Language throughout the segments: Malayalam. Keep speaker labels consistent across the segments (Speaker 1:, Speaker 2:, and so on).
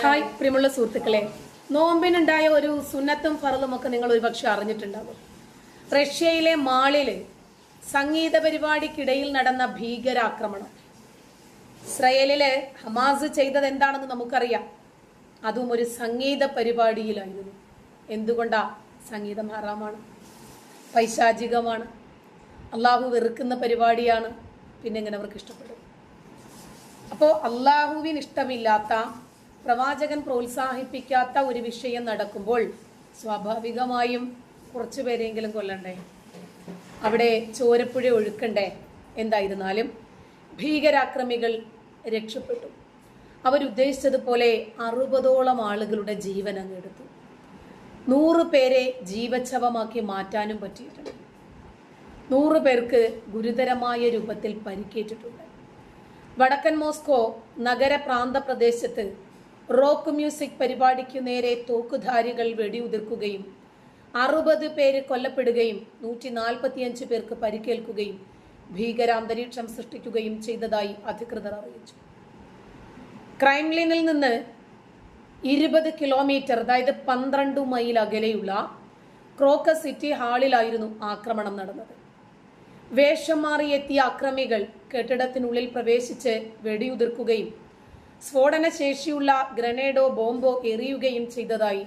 Speaker 1: ഹായ് പ്രിയമുള്ള സുഹൃത്തുക്കളെ. നോമ്പിനുണ്ടായ ഒരു സുന്നത്തും ഫറലും ഒക്കെ നിങ്ങൾ ഒരുപക്ഷെ അറിഞ്ഞിട്ടുണ്ടാവും. റഷ്യയിലെ മാളിൽ സംഗീത പരിപാടിക്കിടയിൽ നടന്ന ഭീകരാക്രമണം. ഇസ്രയേലിൽ ഹമാസ് ചെയ്തത് എന്താണെന്ന് നമുക്കറിയാം. അതും ഒരു സംഗീത പരിപാടിയിലായിരുന്നു എന്തുകൊണ്ടാ സംഗീതം ഹറാമാണ്? പൈശാചികമാണ്. അള്ളാഹു വെറുക്കുന്ന പരിപാടിയാണ്. പിന്നെ എങ്ങനെ അവർക്ക് ഇഷ്ടപ്പെടും? അപ്പോൾ അള്ളാഹുവിന് ഇഷ്ടമില്ലാത്ത പ്രവാചകൻ പ്രോത്സാഹിപ്പിക്കാത്ത ഒരു വിഷയം നടക്കുമ്പോൾ സ്വാഭാവികമായും കുറച്ചു പേരെങ്കിലും കൊല്ലണ്ടേ? അവിടെ ചോരപ്പുഴ ഒഴുക്കണ്ടേ? എന്തായിരുന്നാലും ഭീകരാക്രമികൾ രക്ഷപ്പെട്ടു. അവരുദ്ദേശിച്ചതുപോലെ അറുപതോളം ആളുകളുടെ ജീവൻ അങ്ങ് എടുത്തു. നൂറ് പേരെ ജീവച്ഛവമാക്കി മാറ്റാനും പറ്റിയിട്ടുണ്ട്. നൂറ് പേർക്ക് ഗുരുതരമായ രൂപത്തിൽ പരിക്കേറ്റിട്ടുണ്ട്. വടക്കൻ മോസ്കോ നഗര പ്രാന്ത പ്രദേശത്ത് റോക്ക് മ്യൂസിക് പരിപാടിക്കു നേരെ തോക്കുധാരികൾ വെടിയുതിർക്കുകയും അറുപത് പേര് കൊല്ലപ്പെടുകയും നൂറ്റി നാൽപ്പത്തിയഞ്ച് പേർക്ക് പരിക്കേൽക്കുകയും ഭീകരാന്തരീക്ഷം സൃഷ്ടിക്കുകയും ചെയ്തതായി അധികൃതർ അറിയിച്ചു. ക്രൈംലിനിൽ നിന്ന് ഇരുപത് കിലോമീറ്റർ അതായത് പന്ത്രണ്ട് മൈൽ അകലെയുള്ള ക്രോക്ക സിറ്റി ഹാളിലായിരുന്നു ആക്രമണം നടന്നത്. വേഷം മാറിയെത്തിയ അക്രമികൾ കെട്ടിടത്തിനുള്ളിൽ പ്രവേശിച്ച് വെടിയുതിർക്കുകയും സ്ഫോടന ശേഷിയുള്ള ഗ്രനേഡോ ബോംബോ എറിയുകയും ചെയ്തതായി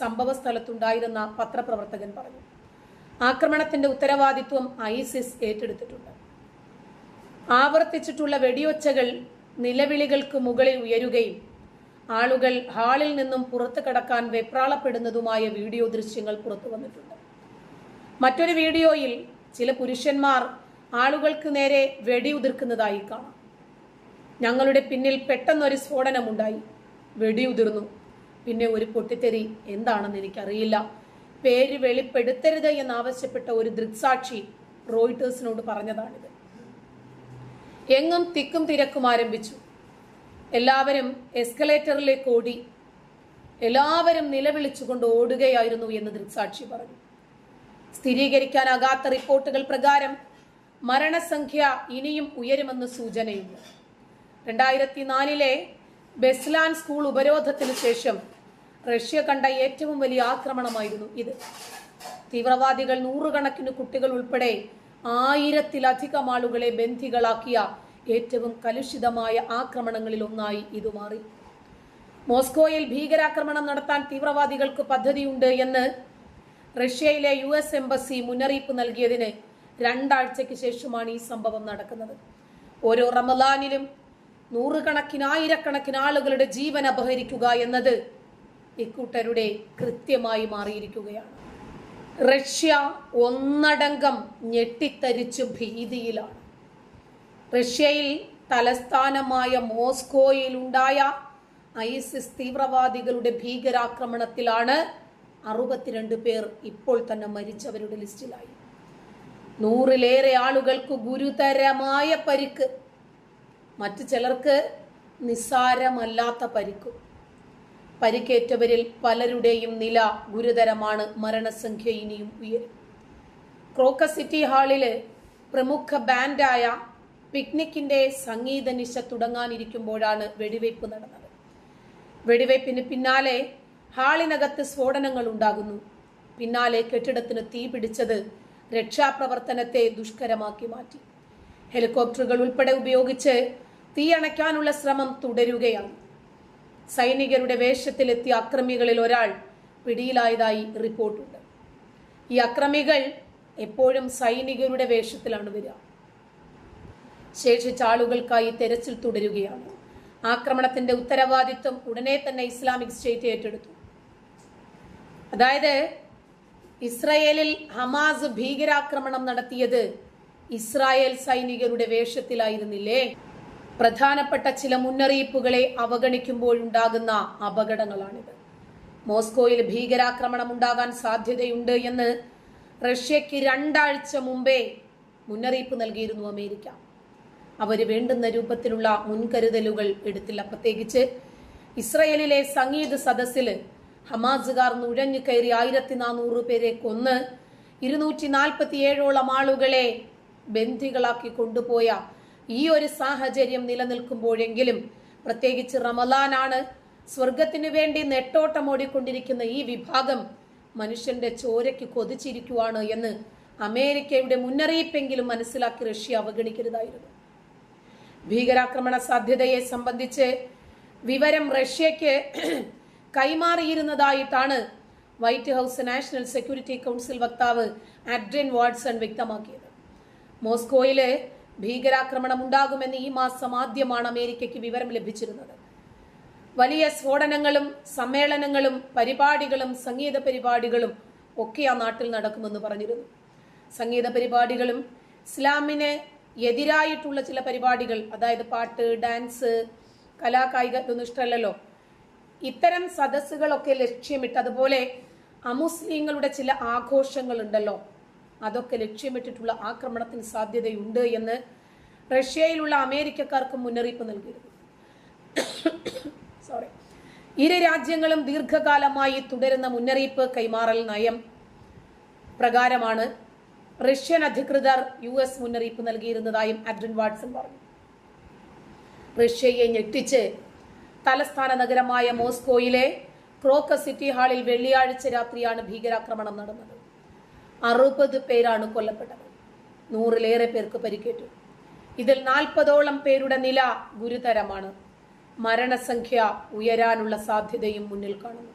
Speaker 1: സംഭവ സ്ഥലത്തുണ്ടായിരുന്ന പത്രപ്രവർത്തകൻ പറഞ്ഞു. ആക്രമണത്തിന്റെ ഉത്തരവാദിത്വം ഐസിസ് ഏറ്റെടുത്തിട്ടുണ്ട്. ആവർത്തിച്ചിട്ടുള്ള വെടിയൊച്ചകൾ നിലവിളികൾക്ക് മുകളിൽ ഉയരുകയും ആളുകൾ ഹാളിൽ നിന്നും പുറത്തു കടക്കാൻ വെപ്രാളപ്പെടുന്നതുമായ വീഡിയോ ദൃശ്യങ്ങൾ പുറത്തു വന്നിട്ടുണ്ട്. മറ്റൊരു വീഡിയോയിൽ ചില പുരുഷന്മാർ ആളുകൾക്ക് നേരെ വെടിയുതിർക്കുന്നതായി കാണാം. ഞങ്ങളുടെ പിന്നിൽ പെട്ടെന്നൊരു സ്ഫോടനമുണ്ടായി. വെടിയുതിർന്നു. പിന്നെ ഒരു പൊട്ടിത്തെറി. എന്താണെന്ന് എനിക്കറിയില്ല. പേര് വെളിപ്പെടുത്തരുത് എന്നാവശ്യപ്പെട്ട ഒരു ദൃക്സാക്ഷി റോയിട്ടേഴ്സിനോട് പറഞ്ഞതാണിത്. എങ്ങും തിക്കും തിരക്കും ആരംഭിച്ചു. എല്ലാവരും എസ്കലേറ്ററിലേക്ക് ഓടി. എല്ലാവരും നിലവിളിച്ചുകൊണ്ട് ഓടുകയായിരുന്നു എന്ന് ദൃക്സാക്ഷി പറഞ്ഞു. സ്ഥിരീകരിക്കാനാകാത്ത റിപ്പോർട്ടുകൾ പ്രകാരം മരണസംഖ്യ ഇനിയും ഉയരുമെന്ന് സൂചനയുണ്ട്. രണ്ടായിരത്തി നാലിലെ ബെസ്ലാൻ സ്കൂൾ ഉപരോധത്തിന് ശേഷം റഷ്യ കണ്ട ഏറ്റവും വലിയ ആക്രമണമായിരുന്നു ഇത്. തീവ്രവാദികൾ നൂറുകണക്കിന് കുട്ടികൾ ഉൾപ്പെടെ ആയിരത്തിലധികം ആളുകളെ ബന്ധികളാക്കിയ ഏറ്റവും കലുഷിതമായ ആക്രമണങ്ങളിൽ ഒന്നായി ഇത് മാറി. മോസ്കോയിൽ ഭീകരാക്രമണം നടത്താൻ തീവ്രവാദികൾക്ക് പദ്ധതിയുണ്ട് എന്ന് റഷ്യയിലെ യു എസ് എംബസി മുന്നറിയിപ്പ് നൽകിയതിന് രണ്ടാഴ്ചയ്ക്ക് ശേഷമാണ് ഈ സംഭവം നടക്കുന്നത്. ഓരോ റമലാനിലും നൂറുകണക്കിന് ആയിരക്കണക്കിന് ആളുകളുടെ ജീവൻ അപഹരിക്കുക എന്നത് ഇക്കൂട്ടരുടെ കൃത്യമായി മാറിയിരിക്കുകയാണ്. റഷ്യ ഒന്നടങ്കം ഞെട്ടിത്തരിച്ചു ഭീതിയിലാണ്. റഷ്യയിൽ തലസ്ഥാനമായ മോസ്കോയിലുണ്ടായ ഐസിസ് തീവ്രവാദികളുടെ ഭീകരാക്രമണത്തിലാണ് അറുപത്തിരണ്ട് പേർ ഇപ്പോൾ തന്നെ മരിച്ചവരുടെ ലിസ്റ്റിലായി. നൂറിലേറെ ആളുകൾക്ക് ഗുരുതരമായ പരിക്ക് മറ്റു ചിലർക്ക് നിസ്സാരമല്ലാത്ത പരിക്കും. പരിക്കേറ്റവരിൽ പലരുടെയും നില ഗുരുതരമാണ്. മരണസംഖ്യ ഇനിയും ഉയരും. ക്രോക്ക സിറ്റി ഹാളിൽ പ്രമുഖ ബാൻഡായ പിക്നിക്കിന്റെ സംഗീത നിശ തുടങ്ങാനിരിക്കുമ്പോഴാണ് വെടിവയ്പ് നടന്നത്. വെടിവയ്പ്പിന് പിന്നാലെ ഹാളിനകത്ത് സ്ഫോടനങ്ങൾ ഉണ്ടാകുന്നു. പിന്നാലെ കെട്ടിടത്തിന് തീ പിടിച്ചത് രക്ഷാപ്രവർത്തനത്തെ ദുഷ്കരമാക്കി മാറ്റി. ഹെലികോപ്റ്ററുകൾ ഉൾപ്പെടെ ഉപയോഗിച്ച് തീ അണയ്ക്കാനുള്ള ശ്രമം തുടരുകയാണ്. സൈനികരുടെ വേഷത്തിലെത്തിയ അക്രമികളിൽ ഒരാൾ പിടിയിലായതായി റിപ്പോർട്ടുണ്ട്. ഈ അക്രമികൾ എപ്പോഴും സൈനികരുടെ വേഷത്തിലാണ് വരിക. ശേഷിച്ച ആളുകൾക്കായി തെരച്ചിൽ തുടരുകയാണ്. ആക്രമണത്തിന്റെ ഉത്തരവാദിത്വം ഉടനെ തന്നെ ഇസ്ലാമിക് സ്റ്റേറ്റ് ഏറ്റെടുത്തു. അതായത് ഇസ്രായേലിൽ ഹമാസ് ഭീകരാക്രമണം നടത്തിയത് ഇസ്രായേൽ സൈനികരുടെ വേഷത്തിലായിരുന്നില്ലേ? പ്രധാനപ്പെട്ട ചില മുന്നറിയിപ്പുകളെ അവഗണിക്കുമ്പോഴുണ്ടാകുന്ന അപകടങ്ങളാണിത്. മോസ്കോയിൽ ഭീകരാക്രമണം ഉണ്ടാകാൻ സാധ്യതയുണ്ട് എന്ന് റഷ്യക്ക് രണ്ടാഴ്ച മുമ്പേ മുന്നറിയിപ്പ് നൽകിയിരുന്നു അമേരിക്ക. അവർ വേണ്ടുന്ന രൂപത്തിലുള്ള മുൻകരുതലുകൾ എടുത്തില്ല. പ്രത്യേകിച്ച് ഇസ്രയേലിലെ സംഗീത സദസ്സിൽ ഹമാസുകാർ നുഴഞ്ഞു കയറി ആയിരത്തി നാനൂറ് പേരെ കൊന്ന് ഇരുന്നൂറ്റി നാൽപ്പത്തിയേഴോളം ആളുകളെ ബന്ധികളാക്കി കൊണ്ടുപോയ ഈ ഒരു സാഹചര്യം നിലനിൽക്കുമ്പോഴെങ്കിലും പ്രത്യേകിച്ച് റമലാനാണ് സ്വർഗത്തിനു വേണ്ടി നെട്ടോട്ടം ഓടിക്കൊണ്ടിരിക്കുന്ന ഈ വിഭാഗം മനുഷ്യന്റെ ചോരയ്ക്ക് കൊതിച്ചിരിക്കുവാണ് എന്ന് അമേരിക്കയുടെ മുന്നറിയിപ്പെങ്കിലും മനസ്സിലാക്കി റഷ്യ അവഗണിക്കരുതായിരുന്നു. ഭീകരാക്രമണ സാധ്യതയെ സംബന്ധിച്ച് വിവരം റഷ്യയ്ക്ക് കൈമാറിയിരുന്നതായിട്ടാണ് White House National Security Council വക്താവ് അഡ്രിൻ വാട്സൺ വ്യക്തമാക്കിയത്. മോസ്കോയിൽ ഭീകരാക്രമണം ഉണ്ടാകുമെന്ന് ഈ മാസം ആദ്യമാണ് അമേരിക്കയ്ക്ക് വിവരം ലഭിച്ചിരുന്നത്. വലിയ സ്ഫോടനങ്ങളും സമ്മേളനങ്ങളും പരിപാടികളും സംഗീത പരിപാടികളും ഒക്കെ ആ നാട്ടിൽ നടക്കുമെന്ന് പറഞ്ഞിരുന്നു. സംഗീത പരിപാടികളും ഇസ്ലാമിന് എതിരായിട്ടുള്ള ചില പരിപാടികൾ അതായത് പാട്ട് ഡാൻസ് കലാകായിക ഇതൊന്നും ഇഷ്ടമല്ലല്ലോ ഇത്തരം സദസ്സുകളൊക്കെ ലക്ഷ്യമിട്ട് അതുപോലെ അമുസ്ലിങ്ങളുടെ ചില ആഘോഷങ്ങൾ ഉണ്ടല്ലോ അതൊക്കെ ലക്ഷ്യമിട്ടിട്ടുള്ള ആക്രമണത്തിന് സാധ്യതയുണ്ട് എന്ന് റഷ്യയിലുള്ള അമേരിക്കക്കാർക്ക് മുന്നറിയിപ്പ് നൽകിയിരുന്നു. സോറി ഇരു രാജ്യങ്ങളും ദീർഘകാലമായി തുടരുന്ന മുന്നറിയിപ്പ് കൈമാറൽ നയം പ്രകാരമാണ് റഷ്യൻ അധികൃതർ യു എസ് മുന്നറിയിപ്പ് നൽകിയിരുന്നതായും അഡ്രിൻ വാട്സൺ പറഞ്ഞു. റഷ്യയെ ഞെട്ടിച്ച് തലസ്ഥാന നഗരമായ മോസ്കോയിലെ ക്രോക്ക സിറ്റി ഹാളിൽ വെള്ളിയാഴ്ച രാത്രിയാണ് ഭീകരാക്രമണം നടന്നത്. അറുപത് പേരാണ് കൊല്ലപ്പെട്ടത്. നൂറിലേറെ പേർക്ക് പരിക്കേറ്റു. ഇതിൽ നാൽപ്പതോളം പേരുടെ നില ഗുരുതരമാണ്. മരണസംഖ്യ ഉയരാനുള്ള സാധ്യതയും മുന്നിൽ കാണുന്നു.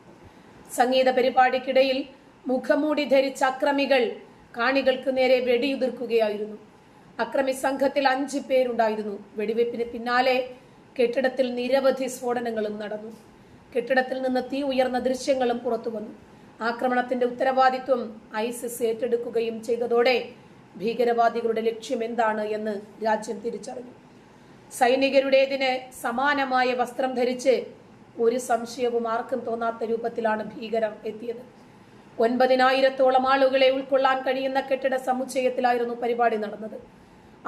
Speaker 1: സംഗീത പരിപാടിക്കിടയിൽ മുഖമൂടി ധരിച്ച അക്രമികൾ കാണികൾക്ക് നേരെ വെടിയുതിർക്കുകയായിരുന്നു. അക്രമി സംഘത്തിൽ അഞ്ച് പേരുണ്ടായിരുന്നു. വെടിവെപ്പിന് പിന്നാലെ കെട്ടിടത്തിൽ നിരവധി സ്ഫോടനങ്ങളും നടന്നു. കെട്ടിടത്തിൽ നിന്ന് തീ ഉയർന്ന ദൃശ്യങ്ങളും പുറത്തു വന്നു ആക്രമണത്തിന്റെ ഉത്തരവാദിത്വം ഐസിസ് ഏറ്റെടുക്കുകയും ചെയ്തതോടെ ഭീകരവാദികളുടെ ലക്ഷ്യം എന്താണ് എന്ന് രാജ്യം തിരിച്ചറിഞ്ഞു. സൈനികരുടേതിന് സമാനമായ വസ്ത്രം ധരിച്ച് ഒരു സംശയവും ആർക്കും തോന്നാത്ത രൂപത്തിലാണ് ഭീകരം എത്തിയത്. ഒൻപതിനായിരത്തോളം ആളുകളെ ഉൾക്കൊള്ളാൻ കഴിയുന്ന കെട്ടിട സമുച്ചയത്തിലായിരുന്നു പരിപാടി നടന്നത്.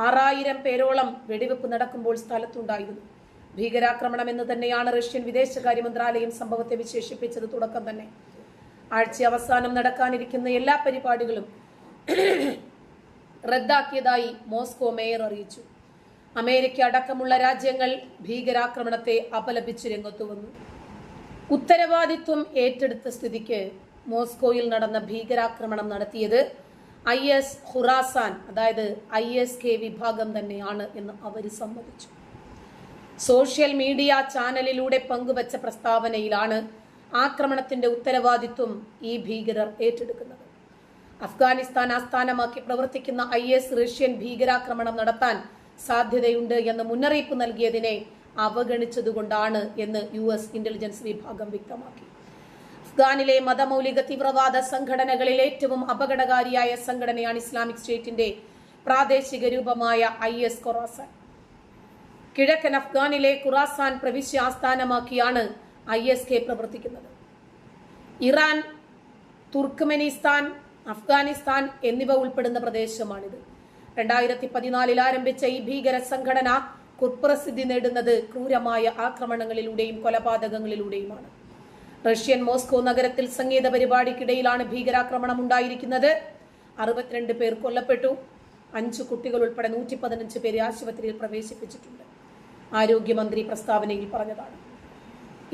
Speaker 1: ആറായിരം പേരോളം വെടിവെപ്പ് നടക്കുമ്പോൾ സ്ഥലത്തുണ്ടായിരുന്നു. ഭീകരാക്രമണം എന്ന് തന്നെയാണ് റഷ്യൻ വിദേശകാര്യ മന്ത്രാലയം സംഭവത്തെ വിശേഷിപ്പിച്ചത് തുടക്കം തന്നെ. ആഴ്ച അവസാനം നടക്കാനിരിക്കുന്ന എല്ലാ പരിപാടികളും റദ്ദാക്കിയതായി മോസ്കോ മേയർ അറിയിച്ചു. അമേരിക്ക അടക്കമുള്ള രാജ്യങ്ങൾ ഭീകരാക്രമണത്തെ അപലപിച്ച് രംഗത്തു വന്നു. ഉത്തരവാദിത്വം ഏറ്റെടുത്ത സ്ഥിതിക്ക് മോസ്കോയിൽ നടന്ന ഭീകരാക്രമണം നടത്തിയത് ഐ എസ് ഹുറാസാൻ അതായത് ഐ എസ് കെ വിഭാഗം തന്നെയാണ് എന്ന് അവർ സമ്മതിച്ചു. സോഷ്യൽ മീഡിയ ചാനലിലൂടെ പങ്കുവച്ച പ്രസ്താവനയിലാണ് ആക്രമണത്തിന്റെ ഉത്തരവാദിത്വം ഈ ഭീകരർ ഏറ്റെടുക്കുന്നത്. അഫ്ഗാനിസ്ഥാൻ ആസ്ഥാനമാക്കി പ്രവർത്തിക്കുന്ന ഐ എസ് റഷ്യൻ ഭീകരാക്രമണം നടത്താൻ സാധ്യതയുണ്ട് എന്ന് മുന്നറിയിപ്പ് നൽകിയതിനെ അവഗണിച്ചതുകൊണ്ടാണ് എന്ന് യു എസ് ഇന്റലിജൻസ് വിഭാഗം വ്യക്തമാക്കി. അഫ്ഗാനിലെ മതമൗലിക തീവ്രവാദ സംഘടനകളിൽ ഏറ്റവും അപകടകാരിയായ സംഘടനയാണ് ഇസ്ലാമിക് സ്റ്റേറ്റിന്റെ പ്രാദേശിക രൂപമായ ഐ എസ് കിഴക്കൻ അഫ്ഗാനിലെ ഖുറാസാൻ പ്രവിശ്യ ആസ്ഥാനമാക്കിയാണ് ഐ എസ് കെ പ്രവർത്തിക്കുന്നത്. ഇറാൻ തുർക്ക്മെനിസ്ഥാൻ അഫ്ഗാനിസ്ഥാൻ എന്നിവ ഉൾപ്പെടുന്ന പ്രദേശമാണിത്. രണ്ടായിരത്തി പതിനാലിൽ ആരംഭിച്ച ഈ ഭീകര സംഘടന കുപ്രസിദ്ധി നേടുന്നത് ക്രൂരമായ ആക്രമണങ്ങളിലൂടെയും കൊലപാതകങ്ങളിലൂടെയുമാണ്. റഷ്യൻ മോസ്കോ നഗരത്തിൽ സംഗീത പരിപാടിക്കിടയിലാണ് ഭീകരാക്രമണം ഉണ്ടായിരിക്കുന്നത്. അറുപത്തിരണ്ട് പേർ കൊല്ലപ്പെട്ടു. അഞ്ച് കുട്ടികൾ ഉൾപ്പെടെ നൂറ്റി പതിനഞ്ച് പേരെ ആശുപത്രിയിൽ പ്രവേശിപ്പിച്ചിട്ടുണ്ട്. ആരോഗ്യമന്ത്രി പ്രസ്താവനയിൽ പറഞ്ഞതാണ്.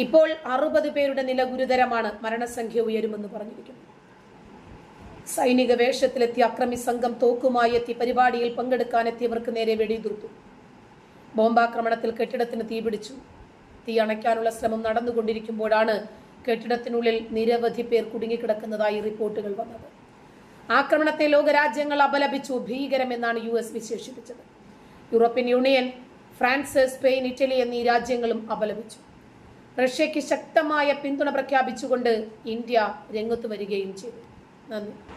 Speaker 1: ഇപ്പോൾ അറുപത് പേരുടെ നില ഗുരുതരമാണ്. മരണസംഖ്യ ഉയരുമെന്ന് പറഞ്ഞിരിക്കുന്നു. സൈനിക വേഷത്തിലെത്തിയ അക്രമി സംഘം തോക്കുമായി എത്തി പരിപാടിയിൽ പങ്കെടുക്കാനെത്തിയവർക്ക് നേരെ വെടിയുതിർത്തു. ബോംബാക്രമണത്തിൽ കെട്ടിടത്തിന് തീപിടിച്ചു തീ അണയ്ക്കാനുള്ള ശ്രമം നടന്നുകൊണ്ടിരിക്കുമ്പോഴാണ് കെട്ടിടത്തിനുള്ളിൽ നിരവധി പേർ കുടുങ്ങിക്കിടക്കുന്നതായി റിപ്പോർട്ടുകൾ വന്നത്. ആക്രമണത്തെ ലോകരാജ്യങ്ങൾ അപലപിച്ചു ഭീകരമെന്നാണ് യു എസ് വിശേഷിപ്പിച്ചത്. European Union France Spain Italy എന്നീ രാജ്യങ്ങളും അപലപിച്ചു. റഷ്യയ്ക്ക് ശക്തമായ പിന്തുണ പ്രഖ്യാപിച്ചുകൊണ്ട് ഇന്ത്യ രംഗത്ത് വരികയും ചെയ്തു. നന്ദി.